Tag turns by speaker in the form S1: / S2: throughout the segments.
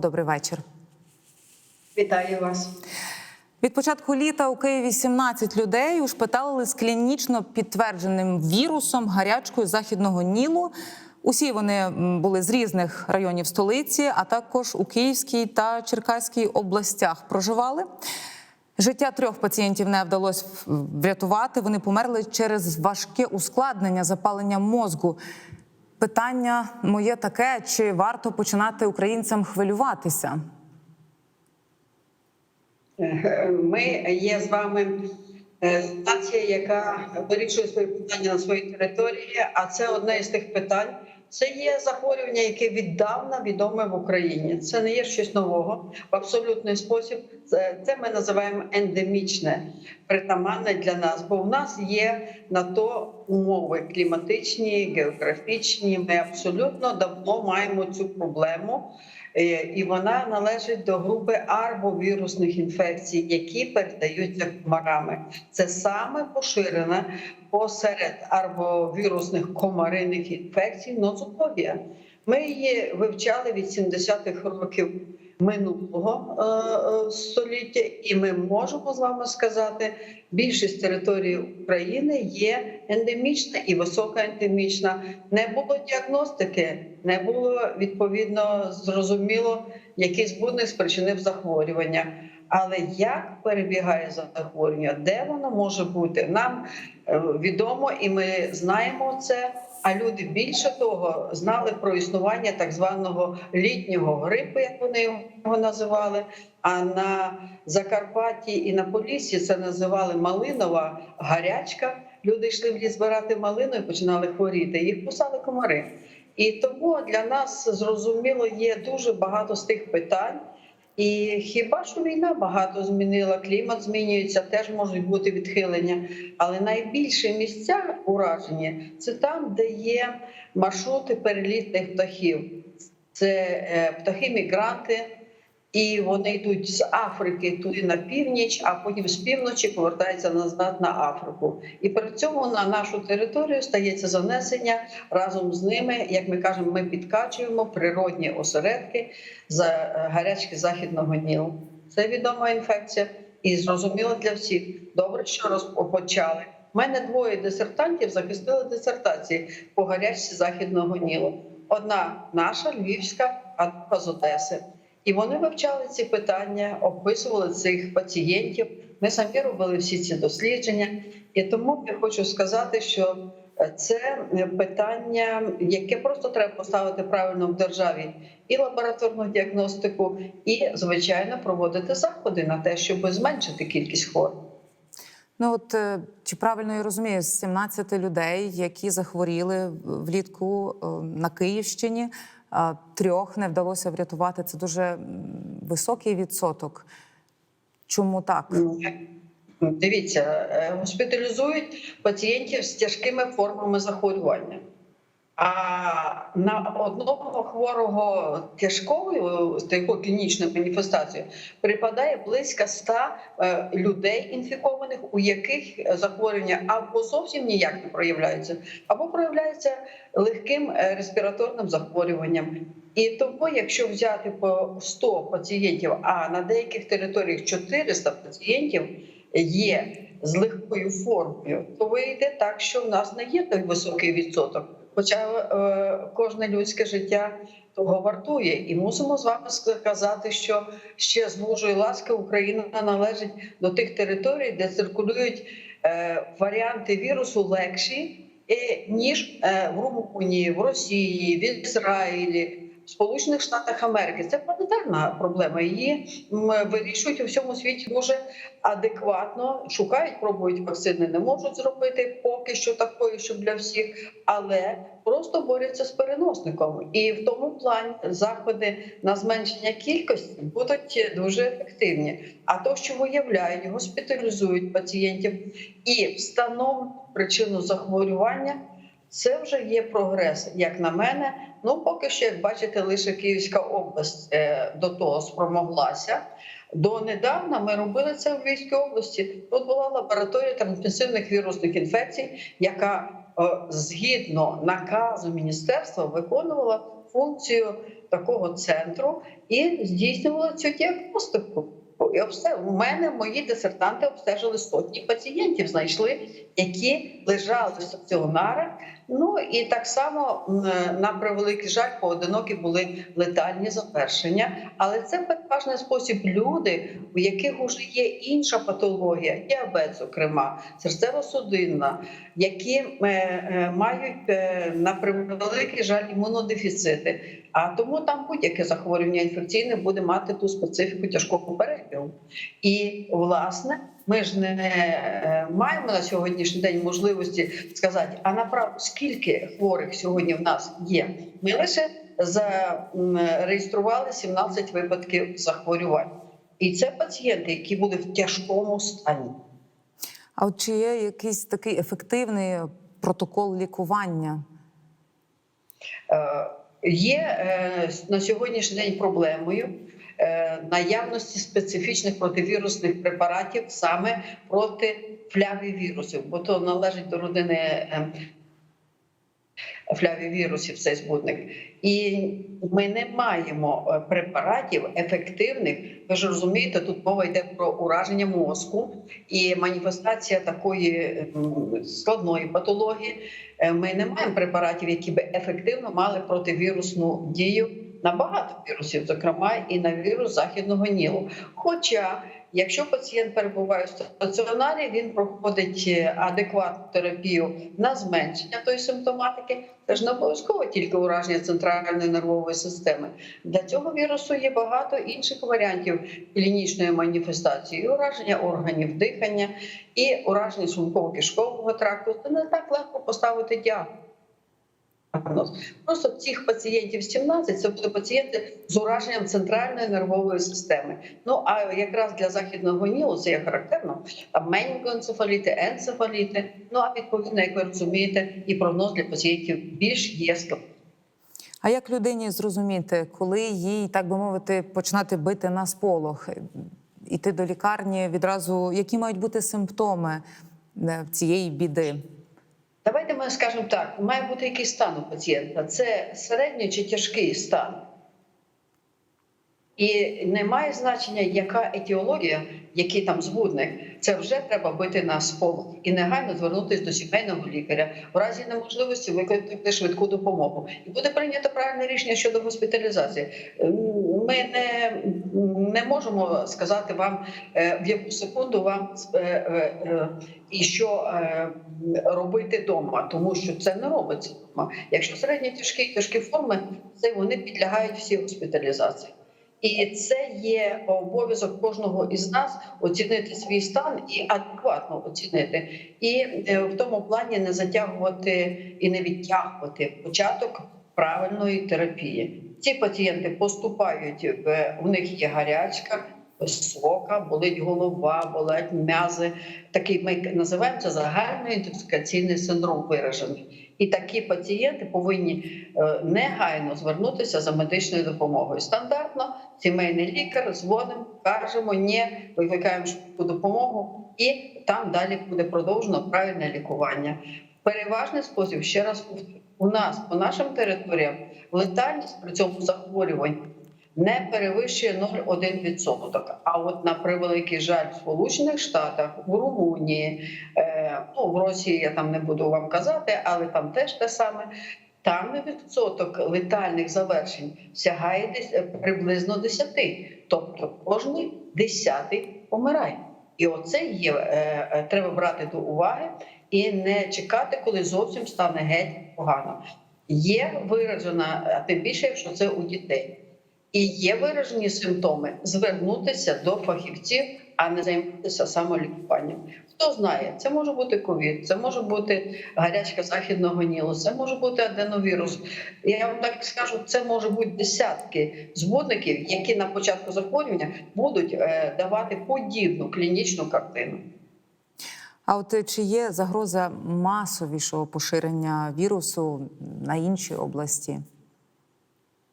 S1: Добрий вечір.
S2: Вітаю вас.
S1: Від початку літа у Києві 17 людей ушпиталили з клінічно підтвердженим вірусом гарячкою західного Нілу. Усі вони були з різних районів столиці, а також у Київській та Черкаській областях проживали. Життя трьох пацієнтів не вдалося врятувати. Вони померли через важке ускладнення запалення мозку. Питання моє таке: чи варто починати українцям хвилюватися?
S2: Е, Ми є з вами е, нація, яка вирішує свої питання на своїй території. А це одне із тих питань. Це є захворювання, яке віддавна відоме в Україні. Це не є щось нового в абсолютний спосіб. Це, ми називаємо ендемічне, притаманне для нас, бо в нас є на то умови кліматичні, географічні. Ми абсолютно давно маємо цю проблему. Е, і вона належить до групи арбовірусних інфекцій, які передаються комарами. Це саме поширена посеред арбовірусних комариних інфекцій нозологія. Ми її вивчали від 70-х років минулого е, е, століття, і ми можемо з вами сказати, більшість території України є ендемічна і високоендемічна. Не було діагностики, не було відповідно зрозуміло, який збудник спричинив захворювання. Але як перебігає захворювання, де воно може бути, нам е, відомо, і ми знаємо це. А люди більше того знали про існування так званого літнього грипу, як вони його називали. А на Закарпатті і на Поліссі це називали малинова гарячка. Люди йшли в ліс збирати малину і починали хворіти. Їх кусали комари. І тому для нас зрозуміло є дуже багато з тих питань. І хіба що війна багато змінила, клімат змінюється, теж можуть бути відхилення. Але найбільше місця уражені це там, де є маршрути перелітних птахів. Це е, птахи-мігранти, і вони йдуть з Африки туди на північ, а потім з півночі повертаються назад на Африку. І при цьому на нашу територію стається занесення разом з ними, як ми кажемо, ми підкачуємо природні осередки за е, гарячки західного Нілу. Це відома інфекція і зрозуміло для всіх. Добре, що розпочали. У мене двоє дисертантів захистили дисертації по гарячці західного Нілу. Одна наша львівська, а друга з Одеси. І вони вивчали ці питання, описували цих пацієнтів. Ми самі робили всі ці дослідження, і тому я хочу сказати, що це питання, яке просто треба поставити правильно в державі, і лабораторну діагностику, і звичайно проводити заходи на те, щоб зменшити кількість хворих.
S1: Ну от е, чи правильно я розумію, з 17 людей, які захворіли влітку е, на Київщині, е, трьох не вдалося врятувати. Це дуже високий відсоток. Чому так?
S2: Ну, Дивіться, е, госпіталізують пацієнтів з тяжкими формами захворювання. А на одного хворого тяжкою з такою клінічною маніфестацією припадає близько 100 е, людей інфікованих, у яких захворювання або зовсім ніяк не проявляється, або проявляється легким е, респіраторним захворюванням. І тому, якщо взяти по 100 пацієнтів, а на деяких територіях 400 пацієнтів є з легкою формою, то вийде так, що в нас не є той високий відсоток. Хоча е, кожне людське життя того вартує, і мусимо з вами сказати, що ще з Божої ласки Україна належить до тих територій, де циркулюють е, варіанти вірусу легші е, ніж в Румунії, в Росії, в Ізраїлі. Сполучених Штатах Америки це планетарна проблема. Її вирішують у всьому світі дуже адекватно. Шукають, пробують вакцини, не можуть зробити поки що такої, щоб для всіх, але просто борються з переносником. І в тому плані заходи на зменшення кількості будуть дуже ефективні. А то, що виявляють, госпіталізують пацієнтів і встановлюють причину захворювання. Це вже є прогрес, як на мене. Ну поки що, як бачите, лише Київська область е, до того спромоглася. Донедавна ми робили це в Львівській області. Тут була лабораторія трансмісивних вірусних інфекцій, яка е, згідно наказу міністерства виконувала функцію такого центру і здійснювала цю діагностику. І обсе... У мене мої дисертанти обстежили сотні пацієнтів, знайшли, які лежали в стаціонарах. Ну і так само на превеликий жаль, поодинокі були летальні завершення. Але це переважний спосіб люди, у яких вже є інша патологія, діабет, зокрема, серцево-судинна, які е, е, мають е, на превеликий жаль імунодефіцити. А тому там будь-яке захворювання інфекційне буде мати ту специфіку тяжкого перебігу. І власне ми ж не е, маємо на сьогоднішній день можливості сказати, а направду скільки хворих сьогодні в нас є. Ми лише зареєстрували 17 випадків захворювань, і це пацієнти, які були в тяжкому стані.
S1: А от чи є якийсь такий ефективний протокол лікування?
S2: Е, Є е, на сьогоднішній день проблемою наявності специфічних противірусних препаратів саме проти флявівірусів, бо то належить до родини е, флявівірусів цей збудник. І ми не маємо е, препаратів ефективних. Ви ж розумієте, тут мова йде про ураження мозку і маніфестація такої складної патології. Е, Ми не маємо препаратів, які би ефективно мали противірусну дію на багато вірусів, зокрема і на вірус західного нілу. Хоча, якщо пацієнт перебуває в стаціонарі, він проходить е, адекватну терапію на зменшення тої симптоматики. Це ж не обов'язково тільки ураження центральної нервової системи. Для цього вірусу є багато інших варіантів клінічної маніфестації: ураження органів дихання, і ураження шлунково-кишкового тракту. Це не так легко поставити діагноз. Просто цих пацієнтів 17 це будуть пацієнти з ураженням центральної нервової системи. Ну а якраз для західного нілу це є характерно. Там менінгоенцефаліти, енцефаліти. Ну а відповідно, як ви розумієте, і прогноз для пацієнтів більш є.
S1: А як людині зрозуміти, коли їй, так би мовити, починати бити на сполох, іти до лікарні відразу, які мають бути симптоми е, цієї біди?
S2: Давайте ми скажемо так: має бути який стан у пацієнта. Це середній чи тяжкий стан. І не має значення, яка етіологія, який там збудник. Це вже треба бити на сполох і негайно звернутися до сімейного лікаря в разі неможливості викликати швидку допомогу. І буде прийнято правильне рішення щодо госпіталізації. Ем, Ми не, не можемо сказати вам е, в яку секунду вам е, е, і що робити вдома, тому що це не робиться вдома. Якщо середні тяжкі тяжкі форми, це вони підлягають всі госпіталізації. І це є обов'язок кожного із нас оцінити свій стан і адекватно оцінити, і е, в тому плані не затягувати і не відтягувати початок правильної терапії. Ці пацієнти поступають в у них є гарячка. Сока, болить голова, болять м'язи. Такий ми називаємо це загальний інтоксикаційний синдром виражений. І такі пацієнти повинні е, негайно звернутися за медичною допомогою. Стандартно сімейний лікар дзвонимо, кажемо ні, викликаємо допомогу, і там далі буде продовжено правильне лікування. Переважний спосіб ще раз у нас по нашим територіям летальність при цьому захворюванні не перевищує 0,1%. А от на превеликий жаль, в Сполучених Штатах, в Румунії, е, ну в Росії я там не буду вам казати, але там теж те саме. Там відсоток летальних завершень сягає десь е, приблизно 10. Тобто кожний десятий помирає. І оце є е, треба брати до уваги і не чекати, коли зовсім стане геть погано. Є виражена, тим більше, якщо це у дітей і є виражені симптоми, звернутися до фахівців, а не займатися самолікуванням. Хто знає, це може бути ковід, це може бути гарячка західного нілу, це може бути аденовірус. Я вам так скажу, це може бути десятки збудників, які на початку захворювання будуть е, давати подібну клінічну картину.
S1: А от е, чи є загроза масовішого поширення вірусу на інші області?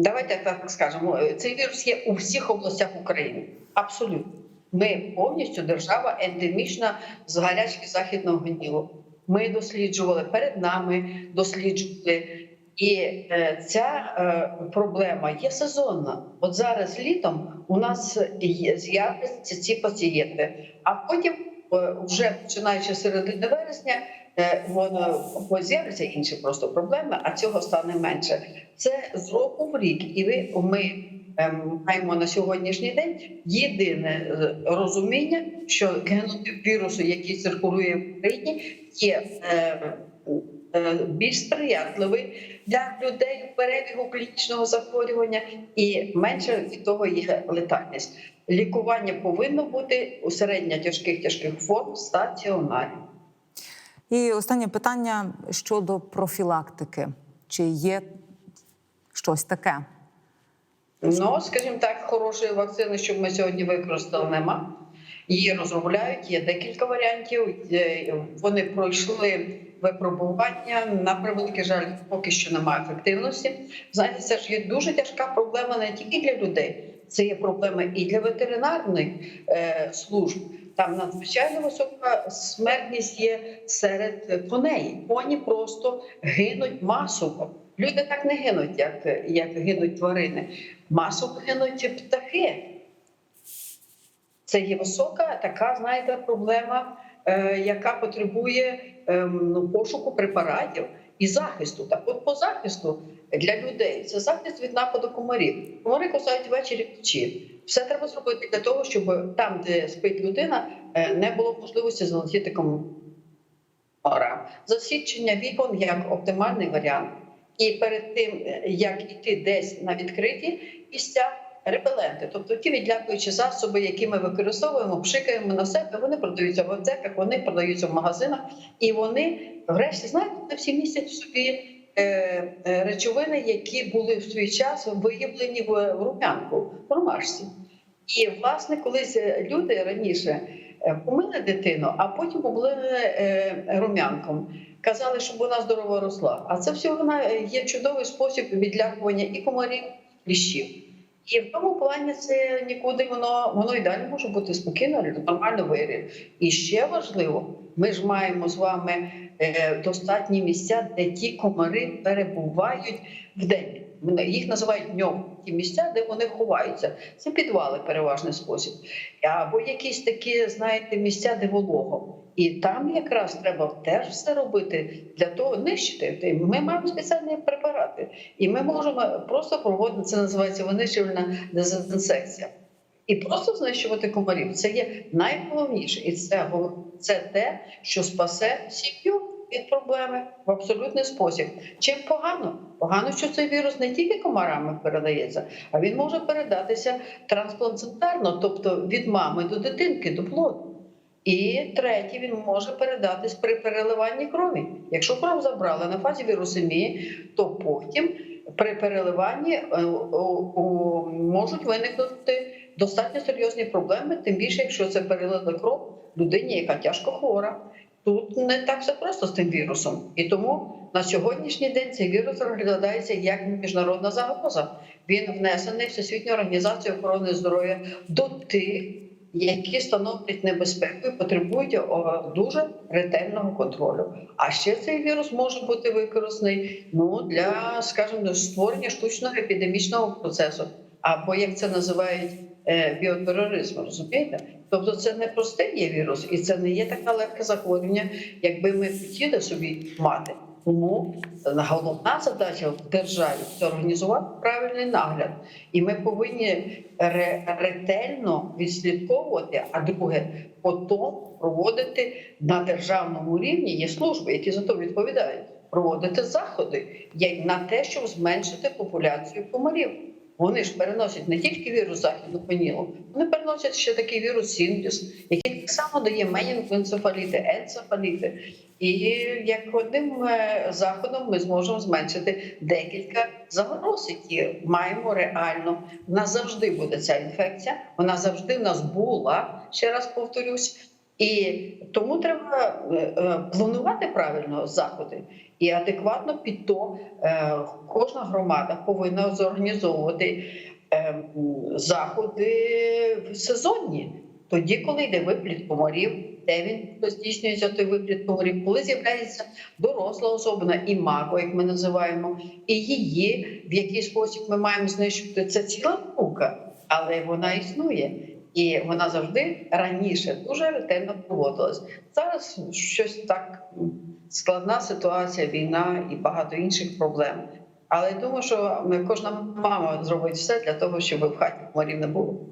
S2: Давайте так скажемо. Цей вірус є у всіх областях України. Абсолютно. Ми повністю держава ендемічна з гарячки західного гнілу. Ми досліджували перед нами, досліджували І е, ця е, проблема є сезонна. От зараз літом у нас з'являться ці пацієнти, а потім, е, вже починаючи середини вересня, е, з'являться інші просто проблеми, а цього стане менше. Це з року в рік, і ви ми ем, маємо на сьогоднішній день єдине е, розуміння, що генотип вірусу, який циркулює в Україні, є е, е, більш сприятливий для людей в перебігу клінічного захворювання, і менше від того є летальність. Лікування повинно бути у середньо тяжких тяжких форм стаціонарі.
S1: І останнє питання щодо профілактики. Чи є щось таке?
S2: Ну, скажімо так, хорошої вакцини, щоб ми сьогодні використали, нема. Її розробляють, є декілька варіантів. Е, Вони пройшли випробування. На превеликий жаль, поки що немає ефективності. Знаєте, це ж є дуже тяжка проблема не тільки для людей, це є проблема і для ветеринарних е, служб. Там надзвичайно висока смертність є серед коней. Коні просто гинуть масово. Люди так не гинуть, як, як гинуть тварини. Масово гинуть птахи. Це є висока така, знаєте, проблема, е, яка потребує ну, пошуку препаратів і захисту. Так от по захисту для людей це захист від нападу комарів. Комари кусають ввечері вночі. Все треба зробити для того, щоб там, де спить людина, е, не було можливості залетіти комарам. Засічення вікон як оптимальний варіант. І перед тим, е, як іти десь на відкриті місця, репеленти, тобто ті відлякуючі засоби, які ми використовуємо, пшикаємо на себе, вони продаються в аптеках, вони продаються в магазинах, і вони, врешті, вони всі містять собі речовини, які були в свій час виявлені в рум'янку, в ромашці. І власне, колись е, люди раніше е, помили дитину, а потім облили е, рум'янком. Казали, щоб вона здорово росла. А це все вона е, є чудовий спосіб відлякування і комарів, і кліщів. І в тому плані це нікуди воно воно і далі може бути спокійно, нормально вирі. І ще важливо, ми ж маємо з вами е, достатні місця, де ті комари перебувають в день. Їх називають днем. Ті місця, де вони ховаються. Це підвали, переважний спосіб. Або якісь такі, знаєте, місця, де волого. І там якраз треба теж все робити для того нищити. Ми маємо спеціальні препарати, і ми можемо просто проводити це. Називається винищувальна дезінсекція. І просто знищувати комарів це є найголовніше, і це це те, що спасе сім'ю від проблеми в абсолютний спосіб. Чим погано? Погано, що цей вірус не тільки комарами передається, а він може передатися трансплантарно, тобто від мами до дитинки, до плоду. І третє, він може передатись при переливанні крові. Якщо кров забрали на фазі вірусемії, то потім при переливанні е, можуть виникнути достатньо серйозні проблеми, тим більше, якщо це перелили кров людині, яка тяжко хвора. Тут не так все просто з тим вірусом, і тому на сьогоднішній день цей вірус розглядається як міжнародна загроза. Він внесений в Всесвітню організацію охорони здоров'я до тих, які становлять небезпеку і потребують дуже ретельного контролю. А ще цей вірус може бути використаний ну для, скажімо, створення штучного епідемічного процесу, або як це називають е, біотероризм, розумієте? Тобто це не простий є вірус, і це не є таке легке захворювання, якби ми хотіли собі мати. Тому головна задача в державі це організувати правильний нагляд, і ми повинні ретельно відслідковувати. А друге, потім проводити на державному рівні є служби, які за то відповідають. Проводити заходи на те, щоб зменшити популяцію комарів. Вони ж переносять не тільки вірус західного понілу, вони переносять ще такий вірус Сіндіс, який так само дає менінгоенцефаліти, енцефаліти. І як одним е, заходом ми зможемо зменшити декілька загроз, які маємо реально. У нас завжди буде ця інфекція, вона завжди в нас була. Ще раз повторюсь. І тому треба е, е, планувати правильно заходи і адекватно під то е, кожна громада повинна зорганізовувати е, заходи сезонні. тоді, коли йде випліт комарів, де він здійснюється той випліт комарів, коли з'являється доросла особина і маго, як ми називаємо, і її, в який спосіб ми маємо знищити. Це ціла наука, але вона існує. І вона завжди раніше дуже ретельно проводилась. Зараз щось так складна ситуація, війна і багато інших проблем. Але я думаю, що ми, кожна мама зробить все для того, щоб в хаті комарів не було.